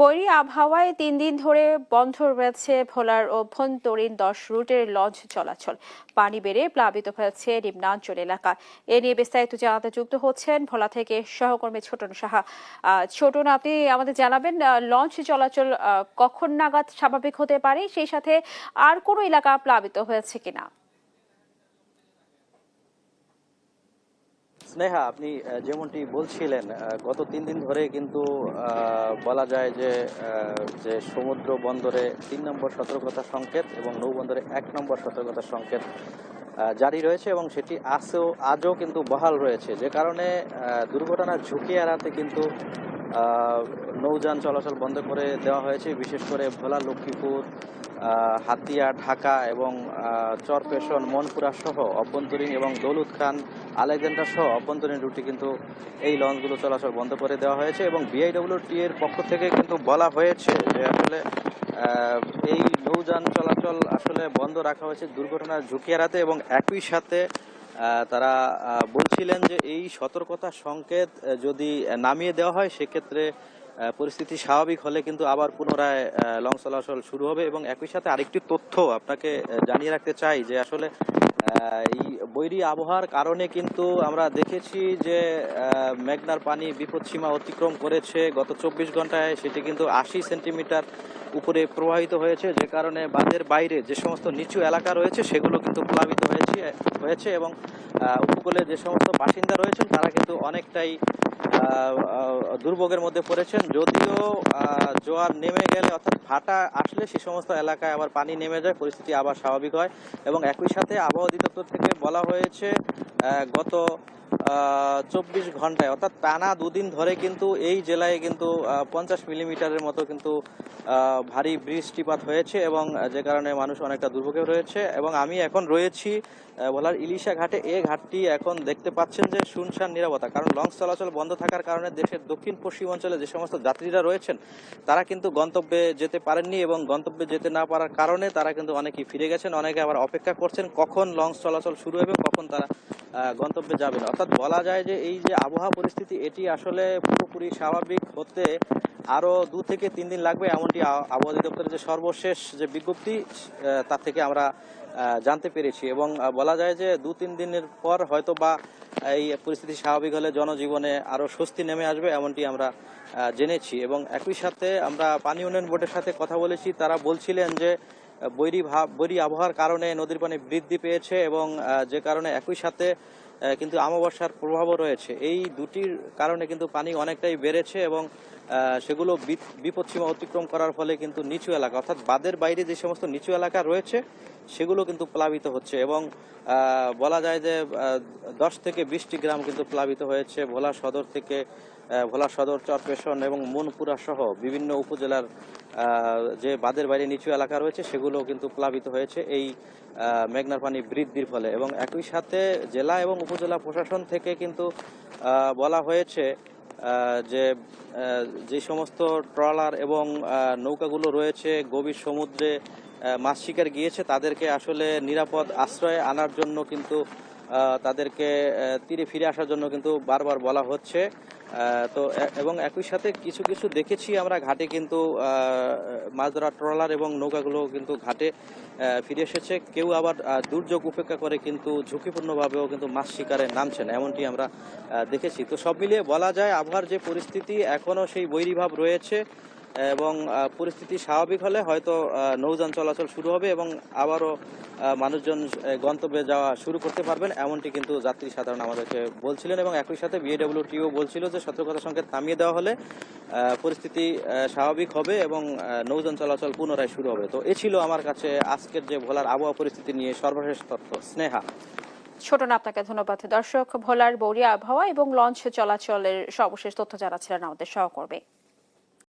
বৈরী আবহাওয়ায় তিন দিন ধরে বন্ধ রয়েছে ভোলার অভ্যন্তরীণ দশ রুটের লঞ্চ চলাচল। পানি বেড়ে প্লাবিত হয়েছে নিম্নাঞ্চল এলাকা। এ নিয়ে বিস্তারিত জানাতে যুক্ত হচ্ছেন ভোলা থেকে সহকর্মী ছোটন সাহা। ছোটন, আপনি আমাদের জানাবেন লঞ্চ চলাচল কখন নাগাদ স্বাভাবিক হতে পারে? সেই সাথে আর কোনো এলাকা প্লাবিত হয়েছে কিনা? স্নেহা, আপনি যেমনটি বলছিলেন গত তিন দিন ধরে কিন্তু বলা যায় যে যে সমুদ্র বন্দরে তিন নম্বর সতর্কতা সংকেত এবং নৌবন্দরে এক নম্বর সতর্কতা সংকেত জারি রয়েছে এবং সেটি আজও আজও কিন্তু বহাল রয়েছে। যে কারণে দুর্ঘটনার ঝুঁকি এড়াতে কিন্তু নৌযান চলাচল বন্ধ করে দেওয়া হয়েছে। বিশেষ করে ভোলা, লক্ষ্মীপুর হাতিয়া, ঢাকা এবং চরপেশন, মনপুরা সহ অভ্যন্তরীণ এবং দৌলুদ খান, আলেকজান্ডার সহ অভ্যন্তরীণ রুটে কিন্তু এই লঞ্চগুলো চলাচল বন্ধ করে দেওয়া হয়েছে এবং বিআইডব্লিউটি এর পক্ষ থেকে কিন্তু বলা হয়েছে যে আসলে এই নৌযান চলাচল আসলে বন্ধ রাখা হয়েছে দুর্ঘটনার ঝুঁকি এড়াতে এবং একই সাথে তারা বলছিলেন যে এই সতর্কতা সংকেত যদি নামিয়ে দেওয়া হয়, সেক্ষেত্রে পরিস্থিতি স্বাভাবিক হলে কিন্তু আবার পুনরায় লং চলাচল শুরু হবে। এবং একই সাথে আরেকটি তথ্য আপনাকে জানিয়ে রাখতে চাই যে আসলে এই বৈরী আবহাওয়ার কারণে কিন্তু আমরা দেখেছি যে মেঘনার পানি বিপদসীমা অতিক্রম করেছে। গত চব্বিশ ঘন্টায় সেটি কিন্তু আশি সেন্টিমিটার উপরে প্রবাহিত হয়েছে, যে কারণে বাঁধের বাইরে যে সমস্ত নিচু এলাকা রয়েছে, সেগুলো কিন্তু প্লাবিত হয়েছে হয়েছে এবং উপকূলে যে সমস্ত বাসিন্দা রয়েছেন, তারা কিন্তু অনেকটাই দুর্ভোগের মধ্যে পড়েছেন। যদিও জোয়ার নেমে গেলে অর্থাৎ ভাটা আসলে সে সমস্ত এলাকায় আবার পানি নেমে যায়, পরিস্থিতি আবার স্বাভাবিক হয় এবং একই সাথে আবহাওয়া অধিদপ্তর থেকে বলা হয়েছে গত চব্বিশ ঘন্টায়, অর্থাৎ টানা দুদিন ধরে কিন্তু এই জেলায় কিন্তু পঞ্চাশ মিলিমিটারের মতো কিন্তু ভারী বৃষ্টিপাত হয়েছে এবং যে কারণে মানুষ অনেকটা দুর্ভোগে রয়েছে এবং আমি এখন রয়েছি ভোলার ইলিশা ঘাটে। এ ঘাটটি এখন দেখতে পাচ্ছেন যে শুনশান নিরাপত্তা কারণ লঞ্চ চলাচল বন্ধ থাকার কারণে দেশের দক্ষিণ পশ্চিম অঞ্চলে যে সমস্ত যাত্রীরা রয়েছেন, তারা কিন্তু গন্তব্যে যেতে পারেননি এবং গন্তব্যে যেতে না পারার কারণে তারা কিন্তু অনেকেই ফিরে গেছেন, অনেকে আবার অপেক্ষা করছেন কখন লঞ্চ চলাচল শুরু হবে কখন তারা গন্তব্যে যাবেন। অর্থাৎ বলা যায় যে এই যে আবহাওয়া পরিস্থিতি, এটি আসলে পুরোপুরি স্বাভাবিক হতে আরও দু থেকে তিন দিন লাগবে এমনটি আবহাওয়া অধিদপ্তরের যে সর্বশেষ যে বিজ্ঞপ্তি তার থেকে আমরা জানতে পেরেছি। এবং বলা যায় যে দু তিন দিনের পর হয়তো বা এই পরিস্থিতি স্বাভাবিক হলে জনজীবনে আরও স্বস্তি নেমে আসবে এমনটি আমরা জেনেছি। এবং একই সাথে আমরা পানি উন্নয়ন বোর্ডের সাথে কথা বলেছি, তারা বলছিলেন যে বৈরী ভাব, বৈরী আবহাওয়ার কারণে নদীর পানি বৃদ্ধি পেয়েছে এবং যে কারণে একই সাথে কিন্তু আমাবস্যার প্রভাবও রয়েছে। এই দুটির কারণে কিন্তু পানি অনেকটাই বেড়েছে এবং সেগুলো বিপদসীমা অতিক্রম করার ফলে কিন্তু নিচু এলাকা, অর্থাৎ বাদের বাইরে যে সমস্ত নিচু এলাকা রয়েছে, সেগুলো কিন্তু প্লাবিত হচ্ছে এবং বলা যায় যে দশ থেকে বিশটি গ্রাম কিন্তু প্লাবিত হয়েছে ভোলা সদর থেকে ভোলা সদর চরপেশন এবং মনপুরা সহ বিভিন্ন উপজেলার যে বাদের বাইরে নিচু এলাকা রয়েছে সেগুলো কিন্তু প্লাবিত হয়েছে এই মেঘনার পানি বৃদ্ধির ফলে। এবং একই সাথে জেলা এবং উপজেলা প্রশাসন থেকে কিন্তু বলা হয়েছে যে যে সমস্ত ট্রলার এবং নৌকাগুলো রয়েছে, গভীর সমুদ্রে মাছ শিকার গিয়েছে, তাদেরকে আসলে নিরাপদ আশ্রয়ে আনার জন্য কিন্তু তাদেরকে তীরে ফিরে আসার জন্য কিন্তু বারবার বলা হচ্ছে। তো এবং একই সাথে কিছু কিছু দেখেছি আমরা ঘাটে কিন্তু মাছ ধরা ট্রলার এবং নৌকাগুলো কিন্তু ঘাটে ফিরে এসেছে। কেউ আবার দুর্যোগ উপেক্ষা করে কিন্তু ঝুঁকিপূর্ণভাবেও কিন্তু মাছ শিকারে নামছেন, এমনটি আমরা দেখেছি। তো সব মিলিয়ে বলা যায়, আবহাওয়ার যে পরিস্থিতি, এখনও সেই বৈরীভাব রয়েছে। এবং পরিস্থিতি স্বাভাবিক হলে হয়তো নৌযান চলাচল শুরু হবে এবং আবারও মানুষজন গন্তব্যে যাওয়া শুরু করতে পারবেন। এমনটি কিন্তু যাত্রী সাধারণ আমাদেরকে বলছিলেন এবং একই সাথে বিএডব্লিউটিও বলছিল যে সতর্কতা সংকেত নামিয়ে দেওয়া হলে পরিস্থিতি স্বাভাবিক হবে এবং নৌযান চলাচল পুনরায় শুরু হবে। তো এ ছিল আমার কাছে আজকের যে ভোলার আবহাওয়া পরিস্থিতি নিয়ে সর্বশেষ তথ্য। স্নেহা। ছোটন আপনাকে ধন্যবাদ। দর্শক, ভোলার বৌরি আবহাওয়া এবং লঞ্চ চলাচলের সর্বশেষ তথ্য জানাচ্ছিলেন আমাদের সহকর্মী।